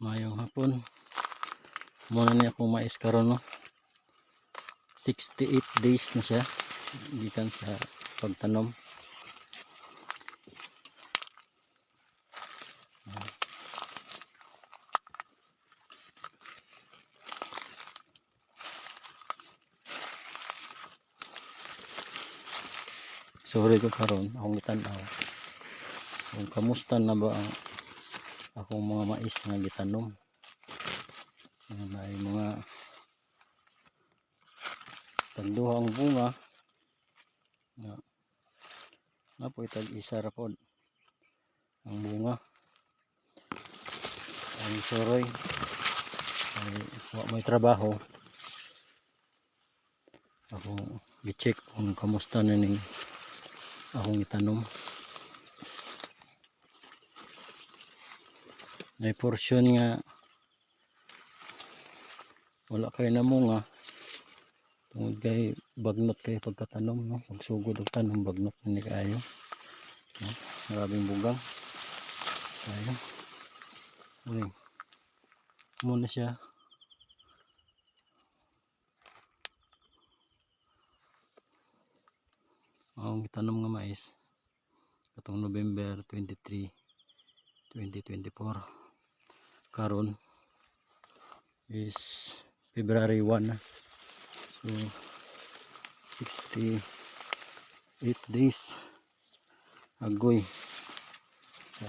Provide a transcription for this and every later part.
Mayong hapon. Muna niya akong mais karon no. 68 days na siya gikan sa pagtanom. Sorry ko karon akong gitanaw. Kung kamusta na ba ang akong mga mais nga gitanom. Ano na ay mga tagduha ang bunga na napoy tag isa ra pod ang bunga. Ang soroy. Ay wa may trabaho. Ako i-check kung kamusta na ning akong itanom may portion nga. Wala kay namunga tungod kay bagnot kay pagkatanom no? Pagsugod og tanom bagnot na ni kaayo no? maraming bugang. Ayun uy. Muna siya. Ang tanom nga mais katong November 23 2024 karon is February 1 na so 68 days agoy. So,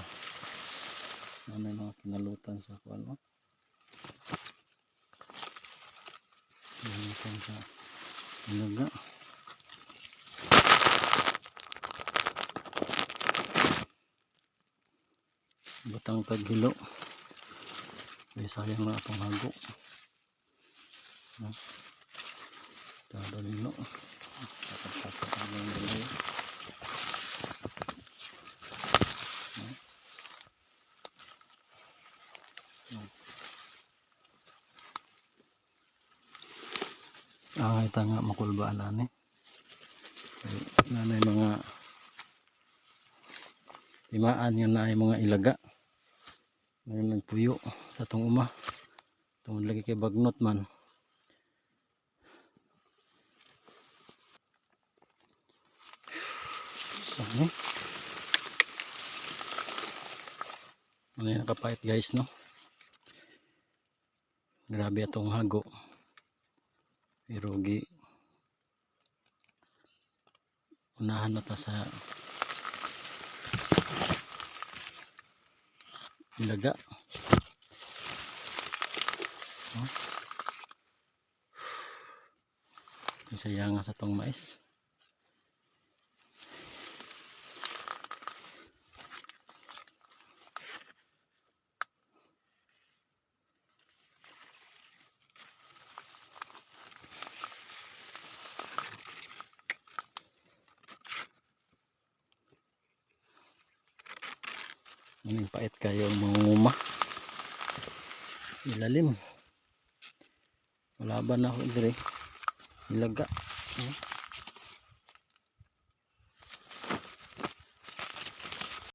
ano yung mga kinalutan sa kuan mo kinalutan sa ilaga butang taghilo may sayang na itong hago no? ang dalay Ah, ito nga makulbaan na ni. Nanay mga timaan nga na ay mga ilaga. Ngayon nagpuyo sa tong uma. Tungod lagi kay bagnot man. So, ano? Ano yung nakapait guys no? Grabe atong hago. Pero gi unahan na ta sa ilaga. Masaya nga sa tong mais. Ang pait kayo ang mangunguma. Ilalim. Wala ba na ako dire? Ilaga.